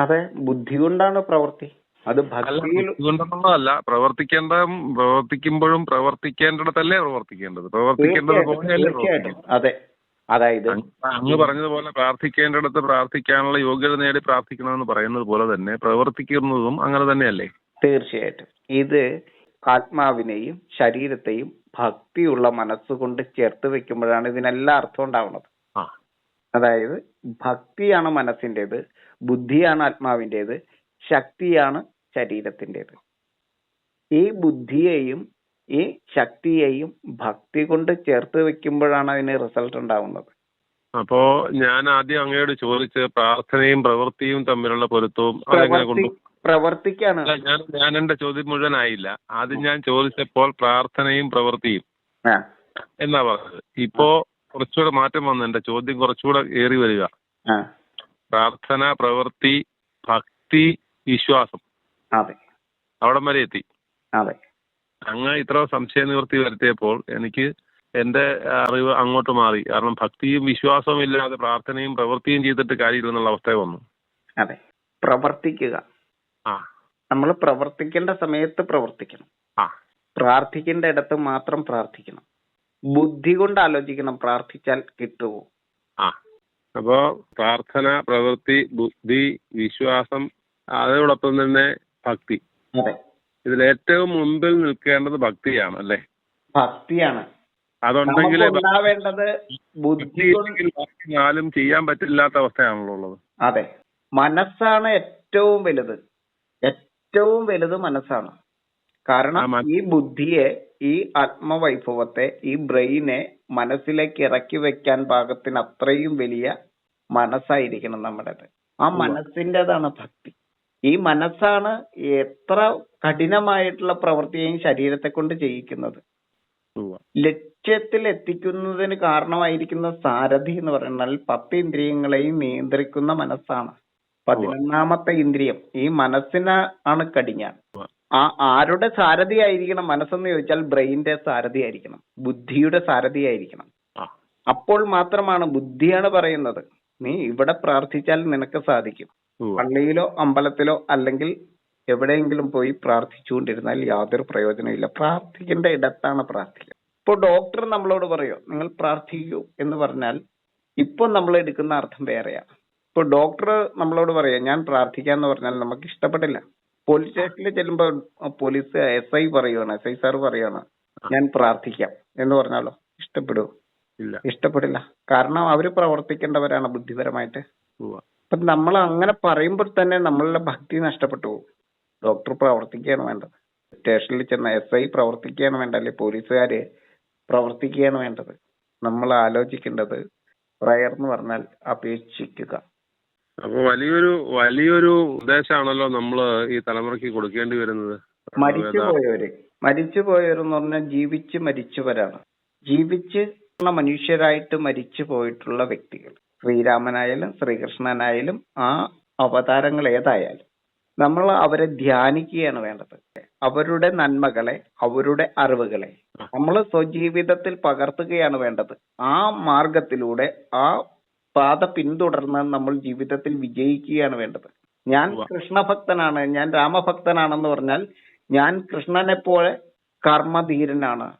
അതെ ബുദ്ധി കൊണ്ടാണ് പ്രവൃത്തി അത് ഭക്തിയിൽ പ്രവർത്തിക്കേണ്ട പ്രവർത്തിക്കുമ്പോഴും പ്രവർത്തിക്കേണ്ടിടത്തല്ലേ പ്രവർത്തിക്കേണ്ടത്? പ്രവർത്തിക്കേണ്ടത് പോലെയല്ലേ അതെ. അതായത് അങ്ങ് പറഞ്ഞതുപോലെ പ്രാർത്ഥിക്കേണ്ടിടത്ത് പ്രാർത്ഥിക്കാനുള്ള യോഗ്യത നേടി പ്രാർത്ഥിക്കണമെന്ന് പറയുന്നത് പോലെ തന്നെ പ്രവർത്തിക്കുന്നതും അങ്ങനെ തന്നെയല്ലേ? തീർച്ചയായിട്ടും. ഇത് ആത്മാവിനെയും ശരീരത്തെയും ഭക്തിയുള്ള മനസ്സുകൊണ്ട് ചേർത്ത് വെക്കുമ്പോഴാണ് ഇതിനെല്ലാം അർത്ഥം ഉണ്ടാവുന്നത്. അതായത് ഭക്തിയാണ് മനസ്സിന്റേത് ബുദ്ധിയാണ് ആത്മാവിന്റേത് ശക്തിയാണ് ശരീരത്തിന്റേത്. ഈ ബുദ്ധിയെയും ഈ ശക്തിയെയും ഭക്തി കൊണ്ട് ചേർത്ത് വെക്കുമ്പോഴാണ് അതിന് റിസൾട്ട് ഉണ്ടാവുന്നത്. അപ്പോ ഞാൻ ആദ്യം അങ്ങയോട് ചോദിച്ച് പ്രാർത്ഥനയും പ്രവൃത്തിയും തമ്മിലുള്ള പൊരുത്തവും അതെങ്ങനെ പ്രവർത്തി കൊണ്ടു പ്രവർത്തിക്കാണ്. ഞാൻ ഞാൻ എന്റെ ചോദ്യം മുഴുവനായില്ല ആദ്യം ഞാൻ ചോദിച്ചപ്പോൾ പ്രാർത്ഥനയും പ്രവൃത്തിയും. എന്നാ പറഞ്ഞത്? ഇപ്പോ കുറച്ചുകൂടെ മാറ്റം വന്നു. എന്റെ ചോദ്യം കുറച്ചുകൂടെ ഏറി വരിക. പ്രാർത്ഥന പ്രവൃത്തി ഭക്തി വിശ്വാസം. അതെ. അവിടം വരെ എത്തി. അതെ. അങ്ങ് ഇത്ര സംശയ നിവൃത്തി വരുത്തിയപ്പോൾ എനിക്ക് എന്റെ അറിവ് അങ്ങോട്ട് മാറി. കാരണം ഭക്തിയും വിശ്വാസവും ഇല്ലാതെ പ്രാർത്ഥനയും പ്രവൃത്തിയും ചെയ്തിട്ട് കാര്യമില്ലെന്നുള്ള അവസ്ഥ വന്നു. അതെ. പ്രവർത്തിക്കുക. ആ. നമ്മൾ പ്രവർത്തിക്കേണ്ട സമയത്ത് പ്രവർത്തിക്കണം. ആ. പ്രാർത്ഥിക്കേണ്ട ഇടത്ത് മാത്രം പ്രാർത്ഥിക്കണം. ബുദ്ധി കൊണ്ട് ആലോചിക്കണം പ്രാർത്ഥിച്ചാൽ കിട്ടുമോ? ആ. അപ്പോ പ്രാർത്ഥന പ്രവൃത്തി ബുദ്ധി വിശ്വാസം അതോടൊപ്പം തന്നെ ഭക്തി. അതെ. ഇതിൽ ഏറ്റവും മുമ്പിൽ നിൽക്കേണ്ടത് ഭക്തിയാണ് അല്ലേ? ഭക്തിയാണ്. അതുണ്ടെങ്കിൽ ഉണ്ടാവേണ്ടത് ബുദ്ധി നാലും ചെയ്യാൻ പറ്റില്ലാത്ത അവസ്ഥയാണല്ലോ ഉള്ളത്. അതെ. മനസ്സാണ് ഏറ്റവും വലുത്. ഏറ്റവും വലുത് മനസ്സാണ്. കാരണം ഈ ബുദ്ധിയെ ഈ ആത്മവൈഭവത്തെ ഈ ബ്രെയിനെ മനസ്സിലേക്ക് ഇറക്കി വെക്കാൻ പാകത്തിന് അത്രയും വലിയ മനസ്സായിരിക്കണം നമ്മുടേത്. ആ. മനസ്സിന്റേതാണ് ഭക്തി. ഈ മനസ്സാണ് എത്ര കഠിനമായിട്ടുള്ള പ്രവൃത്തിയെയും ശരീരത്തെ കൊണ്ട് ചെയ്യിക്കുന്നത്. ലക്ഷ്യത്തിൽ എത്തിക്കുന്നതിന് കാരണമായിരിക്കുന്ന സാരഥി എന്ന് പറഞ്ഞാൽ പത്ത് ഇന്ദ്രിയങ്ങളെയും നിയന്ത്രിക്കുന്ന മനസ്സാണ്. പതിനൊന്നാമത്തെ ഇന്ദ്രിയം ഈ മനസ്സിന് ആണ് കടിഞ്ഞാൻ. ഉവ്വ. ആ ആരുടെ സാരഥി ആയിരിക്കണം മനസ്സെന്ന് ചോദിച്ചാൽ ബ്രെയിനിന്റെ സാരഥി ആയിരിക്കണം ബുദ്ധിയുടെ സാരഥി ആയിരിക്കണം അപ്പോൾ മാത്രമാണ് ബുദ്ധിയാണ് പറയുന്നത്. നീ ഇവിടെ പ്രാർത്ഥിച്ചാൽ നിനക്ക് സാധിക്കും. പള്ളിയിലോ അമ്പലത്തിലോ അല്ലെങ്കിൽ എവിടെയെങ്കിലും പോയി പ്രാർത്ഥിച്ചുകൊണ്ടിരുന്നാൽ യാതൊരു പ്രയോജനമില്ല പ്രാർത്ഥിക്കേണ്ട ഇടത്താണ് പ്രാർത്ഥിക്കുക. ഇപ്പോൾ ഡോക്ടർ നമ്മളോട് പറയോ നിങ്ങൾ പ്രാർത്ഥിക്കൂ എന്ന് പറഞ്ഞാൽ ഇപ്പൊ നമ്മൾ എടുക്കുന്ന അർത്ഥം വേറെയാണ്. ഇപ്പൊ ഡോക്ടർ നമ്മളോട് പറയാ ഞാൻ പ്രാർത്ഥിക്കാന്ന് പറഞ്ഞാൽ നമുക്ക് ഇഷ്ടപ്പെട്ടില്ല പോലീസ് സ്റ്റേഷനിൽ ചെല്ലുമ്പോ പോലീസ് എസ് ഐ പറയുവാണ് എസ് ഐ സാർ പറയുവാണ് ഞാൻ പ്രാർത്ഥിക്കാം എന്ന് പറഞ്ഞാലോ? ഇഷ്ടപ്പെടുവോ? ഇല്ല. ഇഷ്ടപ്പെടില്ല. കാരണം അവർ പ്രവർത്തിക്കേണ്ടവരാണ് ബുദ്ധിപരമായിട്ട്. അപ്പൊ നമ്മൾ അങ്ങനെ പറയുമ്പോൾ തന്നെ നമ്മളുടെ ഭക്തി നഷ്ടപ്പെട്ടു പോകും. ഡോക്ടർ പ്രവർത്തിക്കുകയാണ് വേണ്ടത്. സ്റ്റേഷനിൽ ചെന്ന എസ് ഐ പ്രവർത്തിക്കുകയാണ് വേണ്ടത് അല്ലെ പോലീസുകാര് പ്രവർത്തിക്കുകയാണ് വേണ്ടത്? നമ്മൾ ആലോചിക്കേണ്ടത് പ്രയർ എന്ന് പറഞ്ഞാൽ അപേക്ഷിക്കുക. അപ്പൊ വലിയൊരു വലിയൊരു ഉപദേശമാണല്ലോ നമ്മൾ ഈ തലമുറയ്ക്ക് കൊടുക്കേണ്ടി വരുന്നത്. മരിച്ചുപോയവര് മരിച്ചുപോയവരെന്ന് പറഞ്ഞാൽ ജീവിച്ച് മരിച്ചവരാണ്. ജീവിച്ച് മനുഷ്യരായിട്ട് മരിച്ചു പോയിട്ടുള്ള വ്യക്തികൾ. ശ്രീരാമനായാലും ശ്രീകൃഷ്ണനായാലും ആ അവതാരങ്ങൾ ഏതായാലും നമ്മൾ അവരെ ധ്യാനിക്കുകയാണ് വേണ്ടത്. അവരുടെ നന്മകളെ അവരുടെ അറിവുകളെ നമ്മൾ സ്വജീവിതത്തിൽ പകർത്തുകയാണ് വേണ്ടത്. ആ മാർഗത്തിലൂടെ ആ പാത പിന്തുടർന്ന് നമ്മൾ ജീവിതത്തിൽ വിജയിക്കുകയാണ് വേണ്ടത്. ഞാൻ. കൃഷ്ണഭക്തനാണ്. ഞാൻ രാമഭക്തനാണെന്ന് പറഞ്ഞാൽ ഞാൻ കൃഷ്ണനെ പോലെ കർമ്മധീരനാണ്.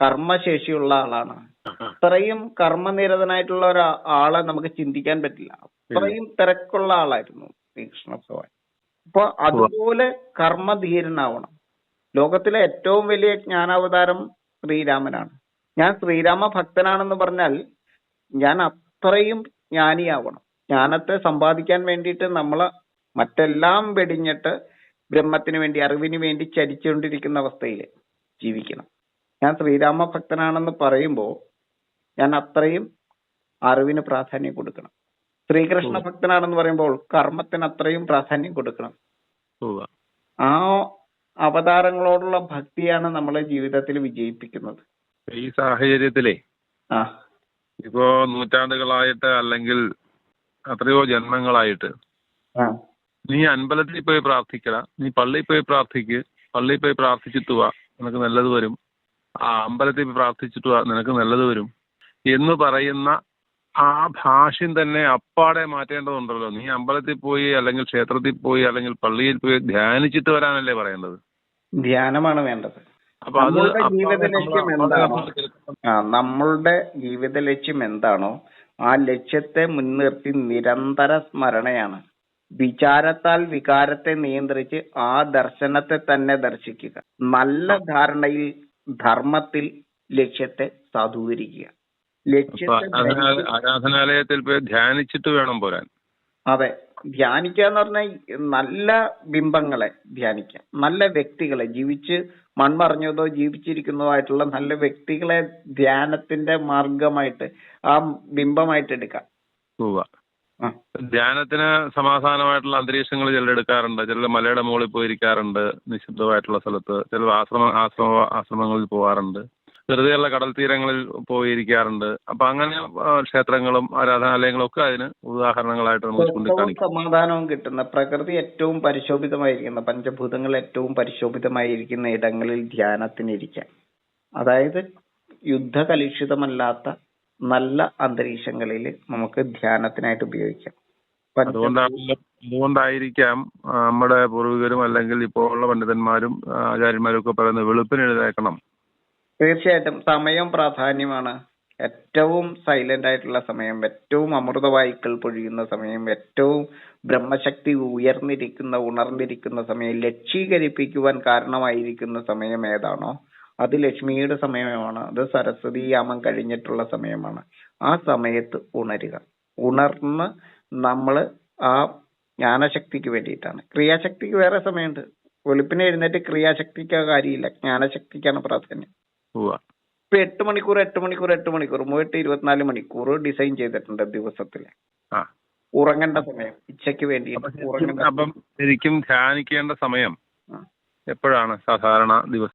കർമ്മശേഷിയുള്ള ആളാണ്. അത്രയും കർമ്മനിരതനായിട്ടുള്ള ഒരു ആളെ നമുക്ക് ചിന്തിക്കാൻ പറ്റില്ല. അത്രയും തിരക്കുള്ള ആളായിരുന്നു ശ്രീകൃഷ്ണ ഭഗവാൻ അപ്പൊ അതുപോലെ കർമ്മധീരനാവണം. ലോകത്തിലെ ഏറ്റവും വലിയ ജ്ഞാനാവതാരം ശ്രീരാമനാണ്. ഞാൻ ശ്രീരാമ ഭക്തനാണെന്ന് പറഞ്ഞാൽ ഞാൻ അത്രയും ജ്ഞാനിയാവണം. ജ്ഞാനത്തെ സമ്പാദിക്കാൻ വേണ്ടിയിട്ട് നമ്മൾ മറ്റെല്ലാം വെടിഞ്ഞിട്ട് ബ്രഹ്മത്തിന് വേണ്ടി അറിവിന് വേണ്ടി ചരിച്ചുകൊണ്ടിരിക്കുന്ന അവസ്ഥയിൽ ജീവിക്കണം. ഞാൻ ശ്രീരാമ ഭക്തനാണെന്ന് പറയുമ്പോൾ ഞാൻ അത്രയും അറിവിന് പ്രാധാന്യം കൊടുക്കണം. ശ്രീകൃഷ്ണ ഭക്തനാണെന്ന് പറയുമ്പോൾ കർമ്മത്തിന് അത്രയും പ്രാധാന്യം കൊടുക്കണം. ആ അവതാരങ്ങളോടുള്ള ഭക്തിയാണ് നമ്മളെ ജീവിതത്തിൽ വിജയിപ്പിക്കുന്നത്. ഈ സാഹചര്യത്തിലേ ഇപ്പോ നൂറ്റാണ്ടുകളായിട്ട് അല്ലെങ്കിൽ എത്രയോ ജന്മങ്ങളായിട്ട് നീ അമ്പലത്തിൽ പോയി പ്രാർത്ഥിക്കട. നീ പള്ളിയിൽ പോയി പ്രാർത്ഥിക്ക്. പള്ളിയിൽ പോയി പ്രാർത്ഥിച്ചിട്ട് വാ. നിനക്ക് നല്ലത് വരും. ആ അമ്പലത്തിൽ പ്രാർത്ഥിച്ചിട്ട് വാ. നിനക്ക് നല്ലത് വരും. എന്ന് പറയുന്ന ആ ഭാഷ്യം തന്നെ അപ്പാടെ മാറ്റേണ്ടതുണ്ടല്ലോ. നീ അമ്പലത്തിൽ പോയി അല്ലെങ്കിൽ ക്ഷേത്രത്തിൽ പോയി അല്ലെങ്കിൽ പള്ളിയിൽ പോയി ധ്യാനിച്ചിട്ട് വരാനല്ലേ പറയേണ്ടത്? ധ്യാനമാണ് വേണ്ടത്. അപ്പൊ അത് നമ്മളുടെ ജീവിത ലക്ഷ്യം എന്താണോ ആ ലക്ഷ്യത്തെ മുൻനിർത്തി നിരന്തര സ്മരണയാണ്. വിചാരത്താൽ വികാരത്തെ നിയന്ത്രിച്ച് ആ ദർശനത്തെ തന്നെ ദർശിക്കുക. നല്ല ധാരണയിൽ ധർമ്മത്തിൽ ലക്ഷ്യത്തെ സാധൂകരിക്കുക. ലക്ഷ്യത്തെ ആരാധനാ- ആരാധനാലയത്തിൽ പോയി ധ്യാനിച്ചിട്ട് വേണം പോരാൻ. അതെ. ധ്യാനിക്കുക എന്ന് പറഞ്ഞാൽ നല്ല ബിംബങ്ങളെ ധ്യാനിക്കുക നല്ല വ്യക്തികളെ ജീവിച്ച് മൺമറഞ്ഞതോ ജീവിച്ചിരിക്കുന്നതോ ആയിട്ടുള്ള നല്ല വ്യക്തികളെ ധ്യാനത്തിന്റെ മാർഗമായിട്ട് ആ ബിംബമായിട്ട് എടുക്കാം. ആ. ധ്യാനത്തിന് സമാധാനമായിട്ടുള്ള അന്തരീക്ഷങ്ങൾ ചിലർ എടുക്കാറുണ്ട്. ചിലർ മലയുടെ മുകളിൽ പോയിരിക്കാറുണ്ട് നിശബ്ദമായിട്ടുള്ള സ്ഥലത്ത്. ചിലർ ആശ്രമ ആശ്രമ ആശ്രമങ്ങളിൽ പോകാറുണ്ട് വെറുതെയുള്ള കടൽ തീരങ്ങളിൽ പോയിരിക്കാറുണ്ട്. അപ്പൊ അങ്ങനെ ക്ഷേത്രങ്ങളും ആരാധനാലയങ്ങളും ഒക്കെ അതിന് ഉദാഹരണങ്ങളായിട്ട് നമുക്ക് ചൂണ്ടിക്കാണിക്കാം. സമാധാനവും കിട്ടുന്ന പ്രകൃതി ഏറ്റവും പരിശോഭിതമായിരിക്കുന്ന പഞ്ചഭൂതങ്ങൾ ഏറ്റവും പരിശോഭിതമായിരിക്കുന്ന ഇടങ്ങളിൽ ധ്യാനത്തിനിരിക്കാം അതായത് യുദ്ധകലുഷിതമല്ലാത്ത നല്ല അന്തരീക്ഷങ്ങളിൽ നമുക്ക് ധ്യാനത്തിനായിട്ട് ഉപയോഗിക്കാം. അതുകൊണ്ടായിരിക്കാം നമ്മുടെ പൂർവികരും അല്ലെങ്കിൽ ഇപ്പോൾ ഉള്ള പണ്ഡിതന്മാരും ആചാര്യന്മാരും ഒക്കെ പറയുന്നത് വെളുപ്പിന് എഴുന്നേക്കണം തീർച്ചയായിട്ടും സമയം പ്രാധാന്യമാണ്. ഏറ്റവും സൈലന്റ് ആയിട്ടുള്ള സമയം ഏറ്റവും അമൃതവായുക്കൾ പൊഴിയുന്ന സമയം ഏറ്റവും ബ്രഹ്മശക്തി ഉയർന്നിരിക്കുന്ന ഉണർന്നിരിക്കുന്ന സമയം ലക്ഷീകരിപ്പിക്കുവാൻ കാരണമായിരിക്കുന്ന സമയം ഏതാണോ അത് ലക്ഷ്മിയുടെ സമയമാണ് അത് സരസ്വതി യാമം കഴിഞ്ഞിട്ടുള്ള സമയമാണ്. ആ സമയത്ത് ഉണരുക. ഉണർന്ന് നമ്മൾ ആ ജ്ഞാനശക്തിക്ക് വേണ്ടിയിട്ടാണ്. ക്രിയാശക്തിക്ക് വേറെ സമയമുണ്ട്. വെളുപ്പിനെ എഴുന്നേറ്റ് ക്രിയാശക്തിക്ക് കാര്യമില്ല. ജ്ഞാനശക്തിക്കാണ് പ്രാധാന്യം. ഇപ്പൊ എട്ട് മണിക്കൂർ എട്ട് മണിക്കൂർ എട്ട് മണിക്കൂർ മൂവെട്ട് ഇരുപത്തിനാല് മണിക്കൂർ ഡിസൈൻ ചെയ്തിട്ടുണ്ട് ദിവസത്തിൽ. ആ. ഉറങ്ങേണ്ട സമയം ഇച്ഛയ്ക്ക് വേണ്ടി അപ്പൊ ശരിക്കും- ധ്യാനിക്കേണ്ട സമയം. എപ്പോഴാണ് സാധാരണ ദിവസം?